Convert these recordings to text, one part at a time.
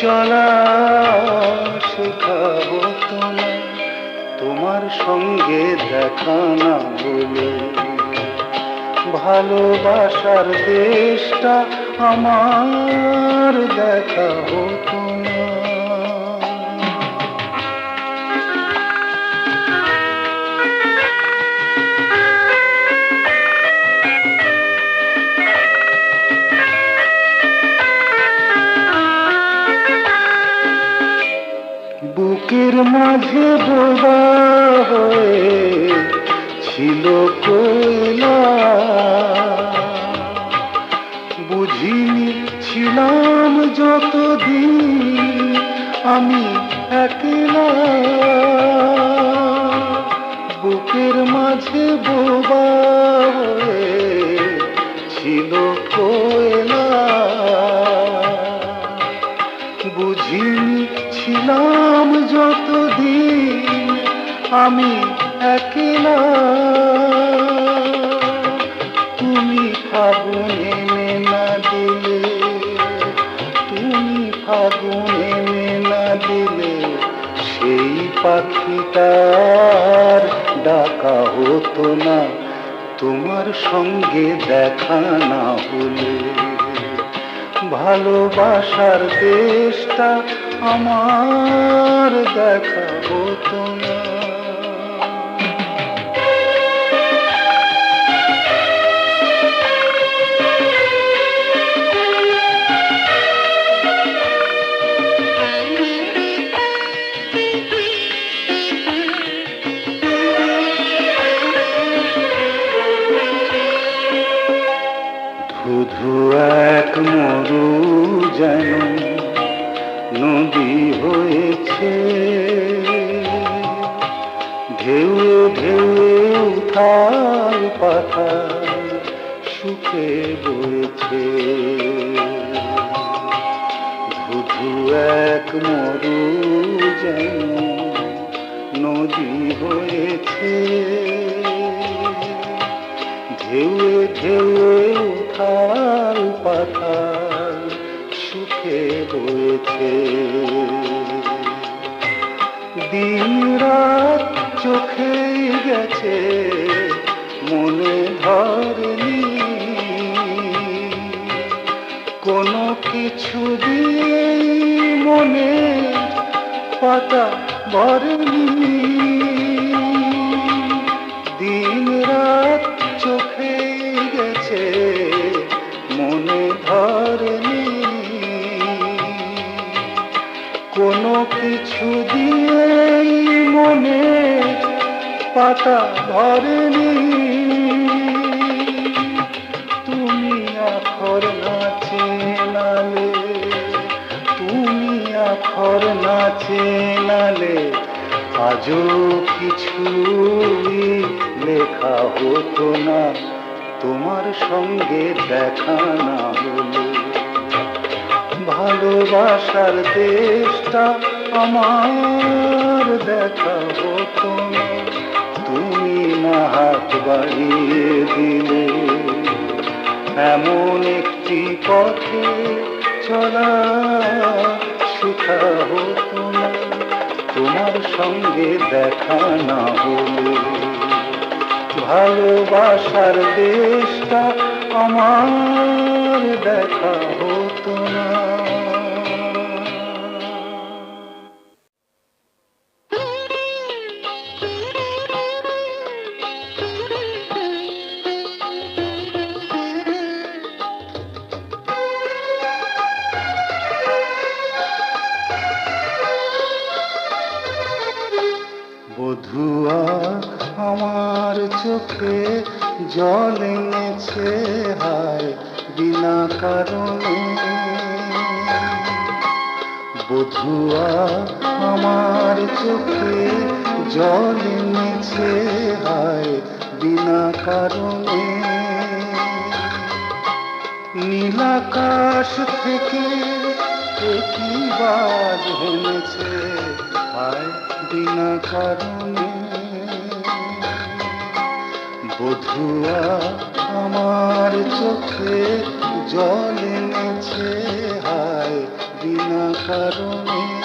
চলা শেখাবো তোমায় তোমার সঙ্গে দেখা না হলে। ভালোবাসার দেশটা আমার দেখা হতো মাঝে বোবা হয়ে ছিল কয়লা বুঝিনি ছিলাম যতদিন আমি একলা। বুকের মাঝে বোবা হয়ে ছিল কয়লা বুঝিনি ছিলাম যতদিন আমি একলা তুমি ফাগুনে মেনা দিলে, তুমি ফাগুনে মেনা দিলে, সেই পাখিটার ডাকা হতো না, তোমার সঙ্গে দেখা না হলে। ভালোবাসার দেশটা আমার দেখা হতো না ধুধু এক মরু যেন নদী হয়েছে। ঢেউ ঢেউ উথাল পাতা সুখে বয়েছে ধুধু এক মরু যেন নদী হয়েছে। ঢেউয়ে ঢেউয়ে উঠাল পাতাল বয়েছে দিন রাত চোখে গেছে, মনে ধরেনি। কোনো কিছু দিয়ে মনে পাতা ভরেনি। দিন রাত চোখে গেছে, মনে ধরেনি কিছু দিয়েই মনে পাতা ভরেনি তুমি আখর নাচে নালে, তুমি আখর নাচে নালে, আজও কিছুই লেখা হতো না, তোমার সঙ্গে দেখা না হলে। ভালোবাসার দেশটা আমার দেখা হতো না তুমি না হাত বাড়িয়ে দিলে। এমন একটি পথে চলা শেখা হতো তোমার সঙ্গে দেখা না হলে ভালোবাসার দেশটা আমার দেখা হতো কারণে নীলাকাশ থেকে একই বাজ হেনেছে হায় বিনা কারণে। বধুয়া আমার চোখে জল এনেছে, হায় বিনা কারণে।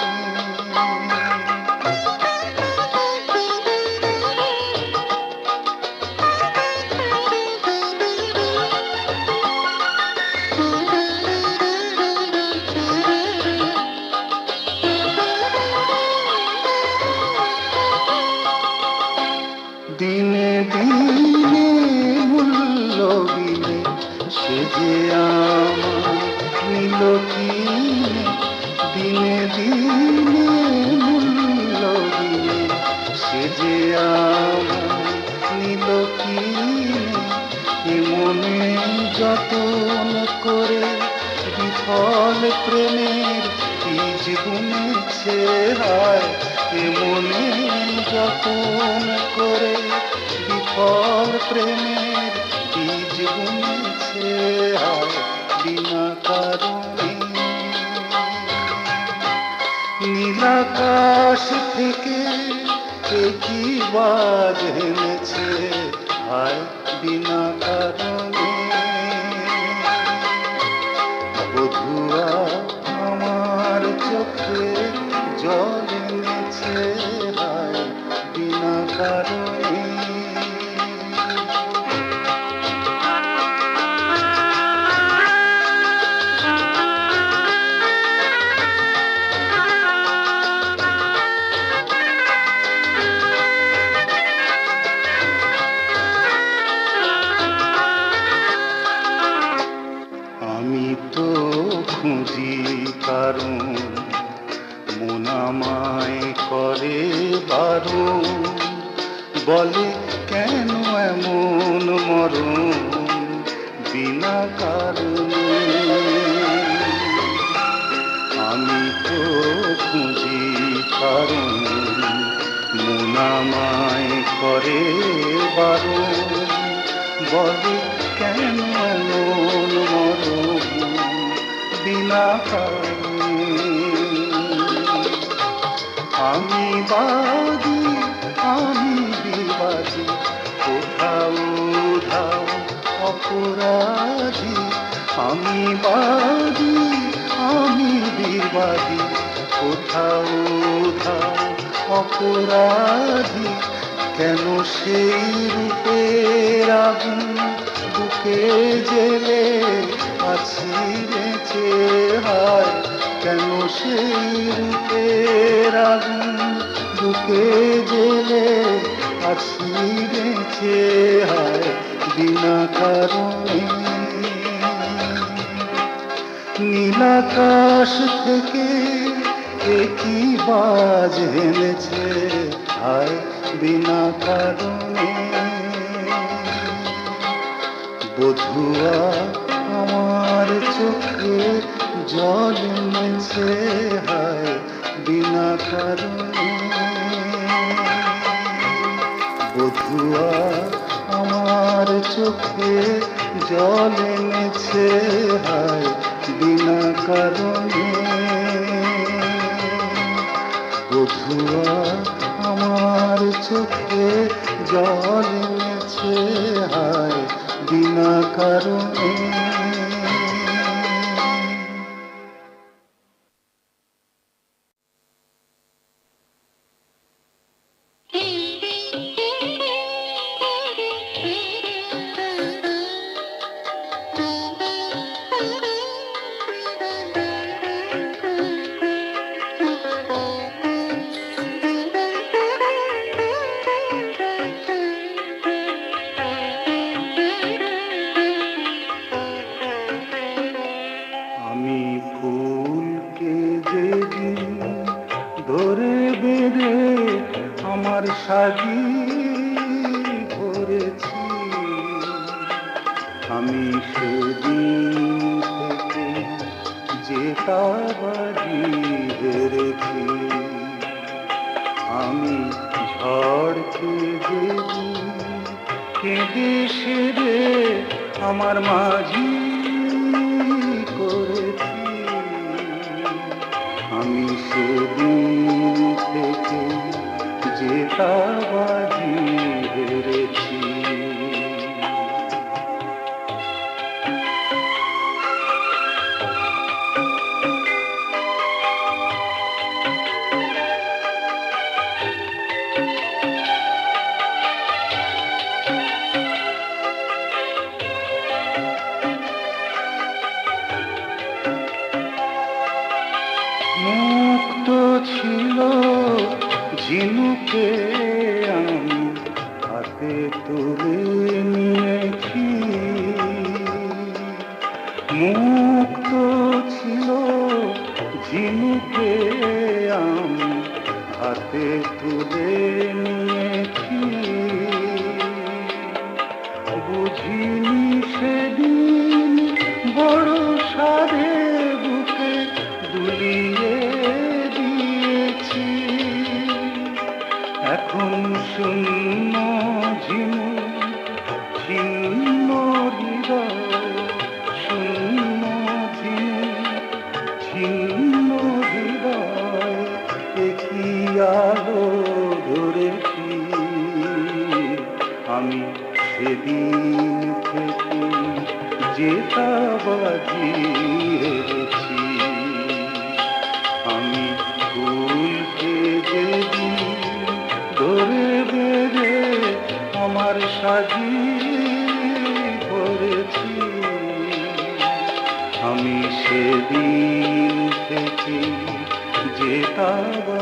বিফল প্রেমের বীজ বুনেছে হায় এ মনে যতন করে বিফল প্রেমের বীজ বুনেছে হায়, বিনা কারণে। নীলাকাশ থেকে কি বাজ হেনেছে হায়, বিনা কারণে। খুঁজি কারণ মন আমায় করে বারণ বলে, কেন এমন মরণ বিনা কারণে? আমি তো খুঁজি কারণ মন আমায় করে বারণ বলে আমি বাদি আমি বিবাদী কোথাও ধাও অপরাধী। আমি বাদী আমি বিবাদী কোথাও ধাও অপরাধী। কেন সেই রূপের আগুন বুকে জেলে আছি বেঁচে? হায়, কেন সেই রূপের আগুন বুকে জেলে আছি বেঁচে? হায়, বিনা কারণে। নীলাকাশ থেকে একই বাজ হেনেছে হায় বিনা কারণে। বধুয়া আমার চোখে জল মেছে হায়, বিনা কারণে। বধুয়া আমার চোখে জল এনেছে, হায়, বিনা কারণে। বধুয়া আমার চোখে জল এনেছে হায় বিনা কারণে সেদিন থেকে হেরেছি। আমি ঝড়কে দেবী কেঁদে সেরে আমার মাঝি করেছি। আমি সেদিন থেকে জেতাবাজি মুক্ত ছিল ঝিনুকে আমি হাতে তুলে নিয়েছি আমার সাজি করেছি। আমি সেদিন থেকে জেতাবাজি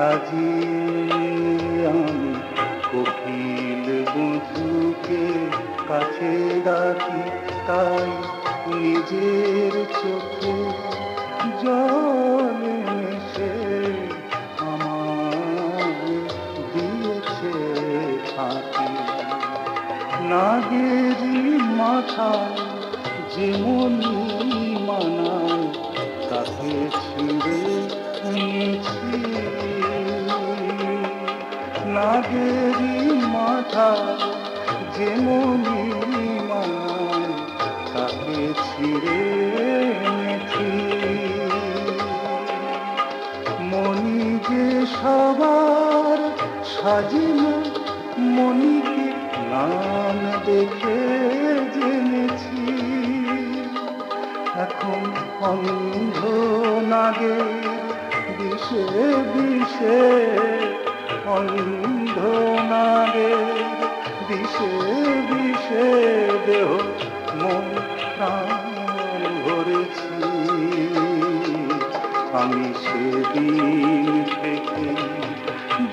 সাজিয়ে আমি কোকিল বধুকে কাছে ডাকি, তাই নিজের চোখে জল মেশে আমায় দিয়েছে ফাঁকি নাগেরি মাথায় যেমনি নাগেরি মাথায় যেমনি মানায় তাকে ছিঁড়ে এনেছি। মনি যে সবার সাজিনা, মনিকে নাম দেখে জেনেছি। এখন অন্ধ নাগে বিষে বিষে অন্ধ নাগে বিষে বিষে দেহ মন প্রাণ ভরেছি। আমি সেদিন থেকে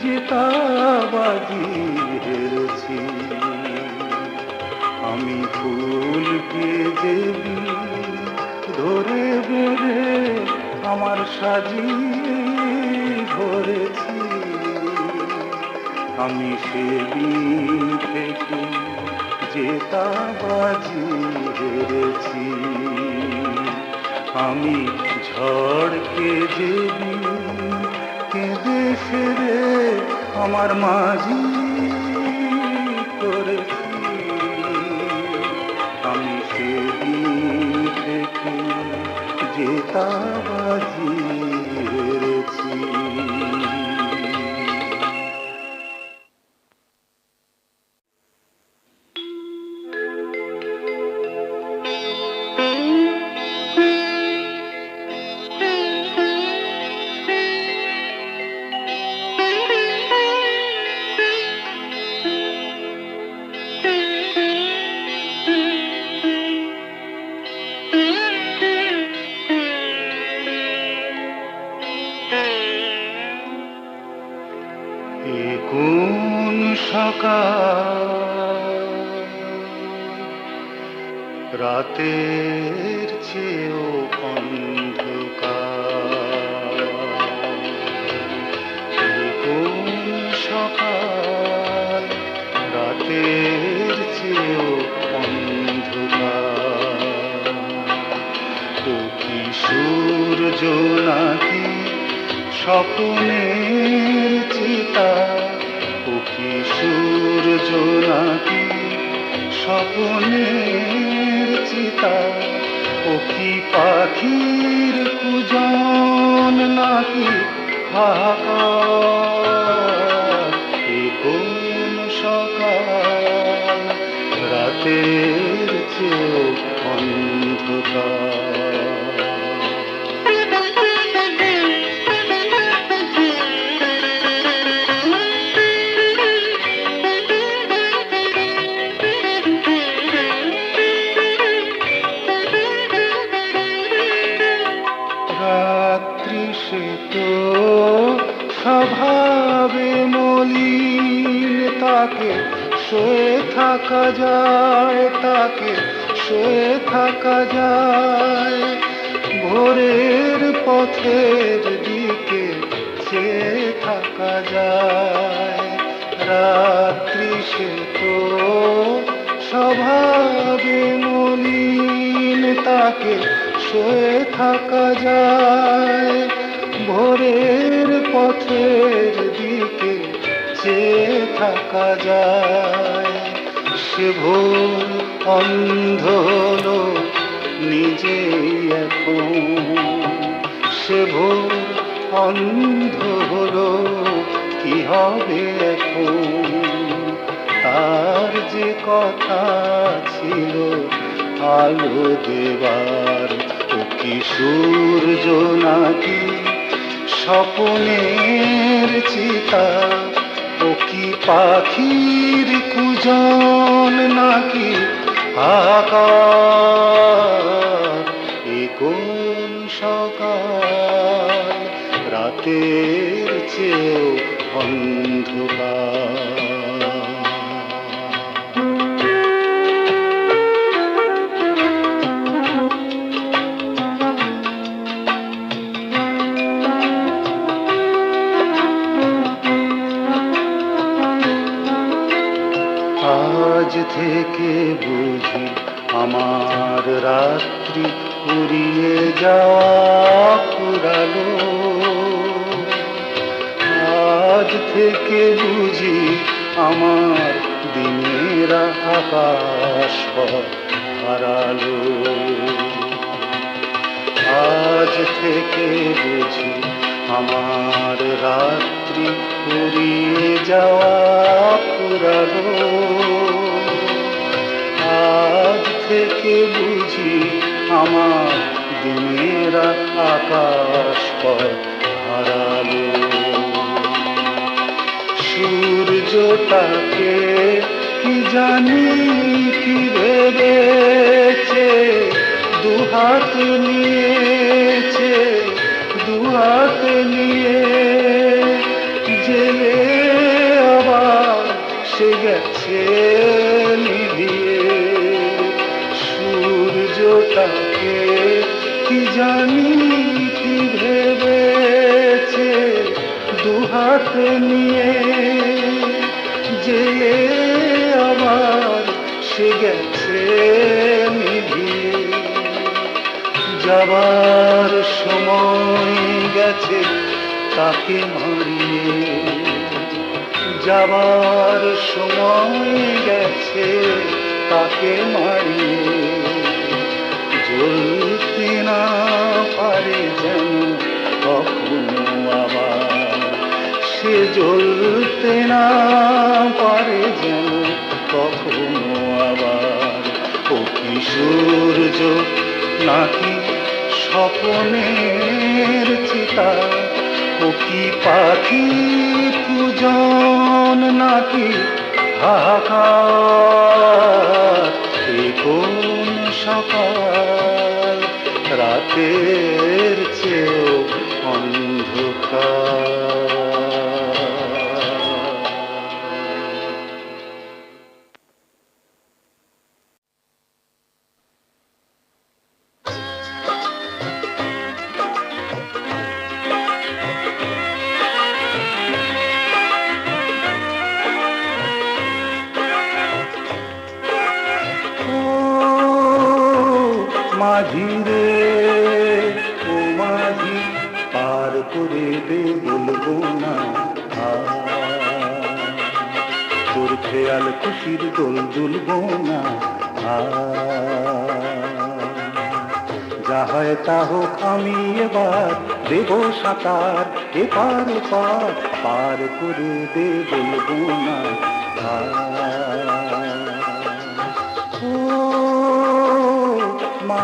জেতাবাজি হেরেছি। আমি ফুলকে দেবী ধরে বেড়ে আমার সাজি ধরেছি আমি সেদিন থেকে জেতাবাজি হেরেছি। আমি ঝড়কে দেবী কেঁদে ফেরে আমার মাঝি সূর্য নাকি স্বপ্নের চিতা ও কি সূর্য নাকি স্বপ্নের চিতা ও কি পাখির কুজন নাকি হাহাকার? সকাল? রাতের চেয়েও অন্ধকার। সে তো স্বভাবে মলিন, তাকে শুয়ে থাকা যায়, তাকে শুয়ে থাকা যায়। ভোরের পথের দিকে চেয়ে থাকা যায়। রাত্রি সে তো স্বভাবে মলিন, তাকে শুয়ে থাকা যায়। ভোরের পথের দিকে চেয়ে থাকা যায়। সে ভোর অন্ধ হলো নিজেই এখন। সে ভোর অন্ধ হলো কি হবে এখন? তার যে কথা ছিল আলো দেবার ও কি সূর্য নাকি স্বপ্নের চিতা ও কি পাখির কুজন নাকি আকার? এ কোন সকাল রাতের চেয়েও অন্ধকার? থেকে বুঝি আমার রাত্রি উড়িয়ে যাওয়া আজ থেকে বুঝি আমার দিনের আকাশ হারালো। আজ থেকে বুঝি আমার রাত্রি ফুরিয়ে যাওয়া পুরালো। আজ থেকে বুঝি আমার দিনের আকাশ পথ হারালো। সূর্যটাকে কি জানি কি ভেবেছে দুহাত নিয়েছে দুহাত নিয়ে জানি কি ভেবেছে দুহাত নিয়ে যে আবার সে গেছে নিভিয়ে যাবার সময় গেছে তাকে মারিয়ে। যাবার সময় গেছে তাকে মারিয়ে। জ্বলতে না পারে যেন কখনো আবার সে জ্বলতে না পারে যেন কখনো আবার ও কি সূর্য নাকি স্বপ্নের চিতা, ও কি পাখি পূজন নাকি হাহাকার কোন সকাল রাতের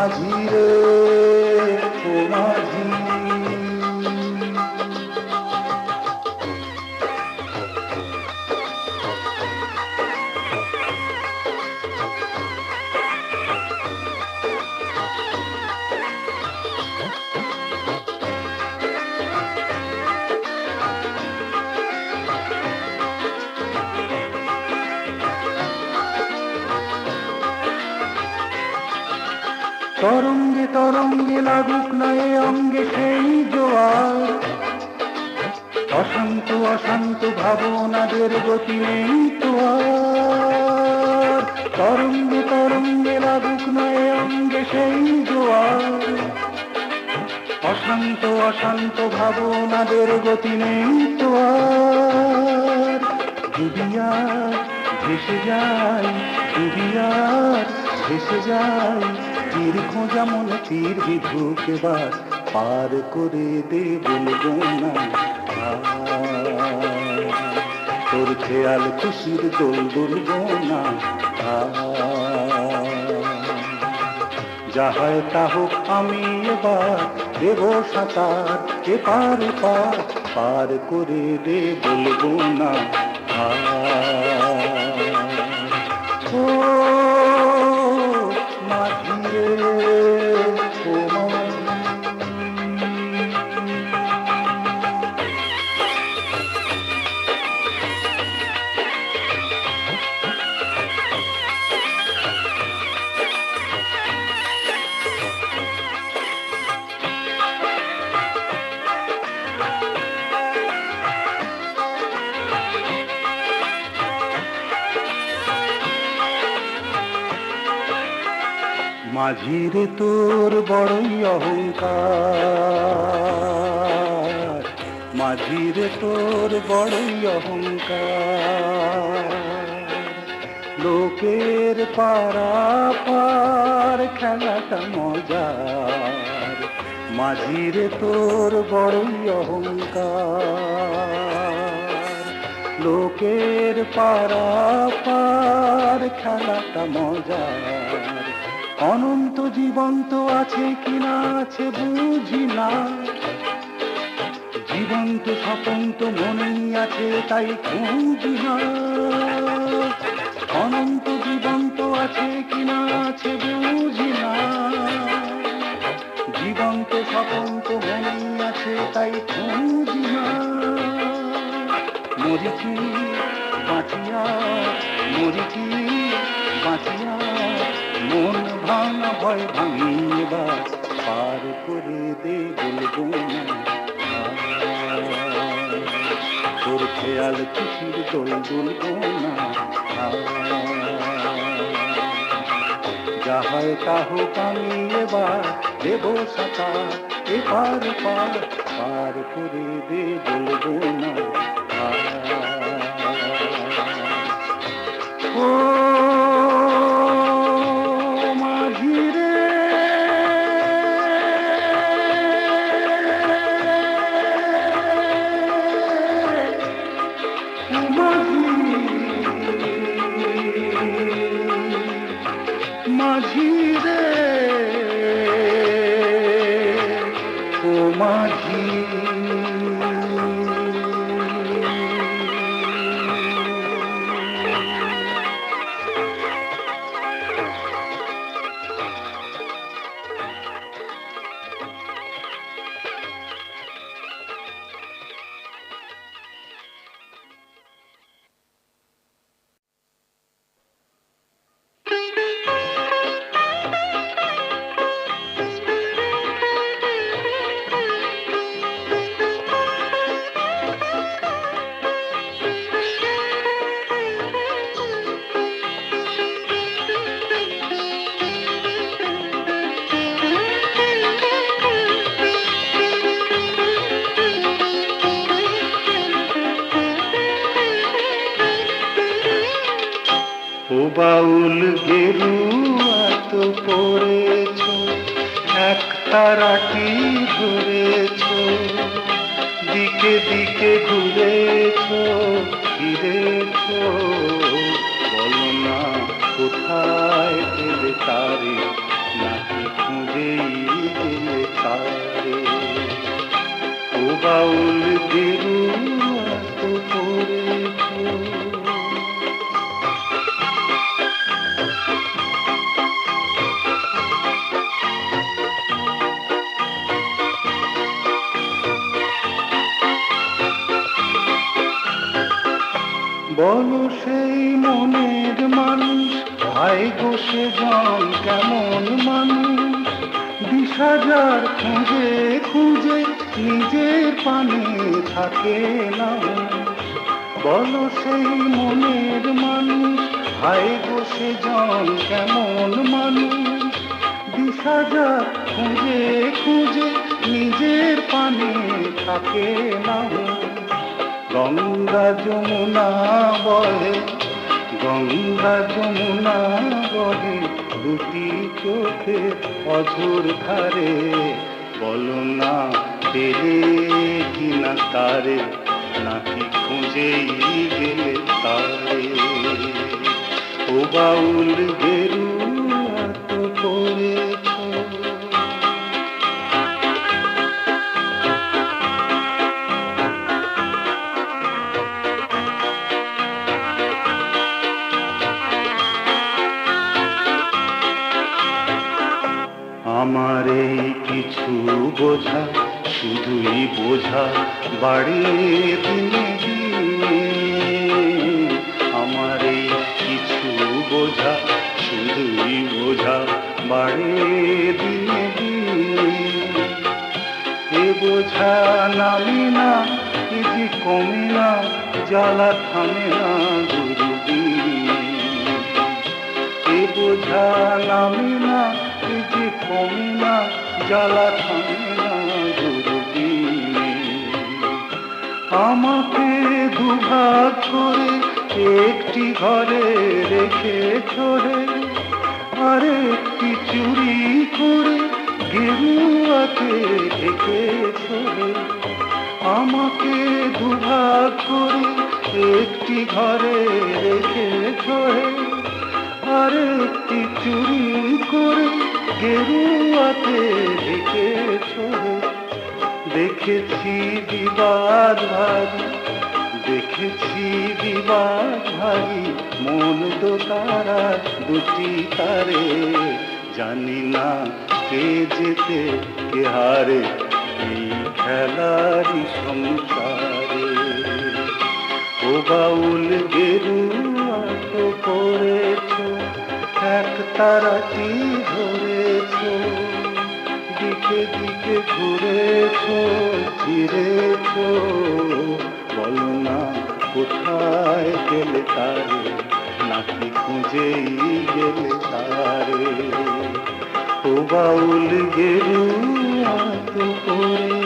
মাঝি রে অশান্ত অশান্ত ভাবনাদের গতি নেই তো আর ডুবিয়ার ভেসে যায় ডুবিয়ার ভেসে যায় তীর খোঁজা মনে তীর বিধুক এবার পার করে দে বলব না তোর খেয়াল খুশির দোল বলব না। যা হয় আমি এবার দেব সাঁতার। এপার পার পার করে দে বলব না। মাঝিরে তোর বড়ই অহংকার। মাঝিরে তোর বড়ই অহংকার। লোকের পারা পার খেলাটা মজার। মাঝিরে তোর বড়ই অহংকার। লোকের পারা পার খেলাটা মজার। অনন্ত জীবন্ত আছে কিনা আছে বুঝি না। জীবন্ত স্বপন্ত মনেই আছে তাই খুঁজি না। অনন্ত জীবন্ত আছে কিনা আছে বুঝি না। জীবন্ত স্বপন্ত মনেই আছে তাই খুঁজি না। মরিছি বাঁচিয়া মরিছি বাঁচিয়া মন ভাঙা ভয় ভাঙিবার পার করে দে বলব। তোর খেয়াল দোল দুলবো না পার পার করে দে বলব না আর। মাঝি মাঝি বাউল গেরুয়া তো পড়েছ, এক তারাটি ধরেছ, দিকে দিকে ঘুরেছ, ফিরেছ, বলো না কোথায় পেলে তারে, নাকি খুঁজেই গেলে তারে। ও বাউল গেরুয়া বলো সেই মনের মানুষ। ভাই বসে জন কেমন মানুষ? বিশ হাজার খুঁজে খুঁজে নিজের পানে থাকে না। বলো সেই মনের মানুষ। ভাই বসে জন কেমন মানুষ? বিশ হাজার খুঁজে খুঁজে নিজের পানে থাকে না। গঙ্গা যমুনা বহে গঙ্গা যমুনা বহে দুটি চোখে অঝোর ধারে। বলো না, পেলে কিনা তারে, নাকি খুঁজেই গেলে তারে। ও বাউল গেরুয়া আমার এই কিছু বোঝা, শুধুই বোঝা বাড়িয়ে দিনে দিনে আমার এই কিছু বোঝা, শুধুই বোঝা বাড়িয়ে দিনে এ বোঝা নামি না যে কমে না, জ্বালা থামে না বোঝা নামে না যে কমে জ্বালা থামে আমাকে দুভাগ করে একটি ঘরে রেখে চলে আর একটি চুরি করে গেরুয়াকে ঢেকে চলে আমাকে দুভাগ করে একটি ঘরে রেখে চলে আর একটি চুরি করে গেরুয়াতে ঢেকে চলে দেখেছি বিবাদ ভারী, দেখেছি বিবাদ ভারী, মন তো তারা দুটি তারে। জানি না কে যেতে কে হারে, এই খেলারই সংসারে। ও বাউল গেরুয়া তো করেছ এক তারাটি ধরেছ দিকে দিকে ঘুরেছ, ফিরেছ। বলো না, কোথায় গেলে তারে? নাকি খুঁজেই গেলে তারে? ও বাউল গেরু আত করেছ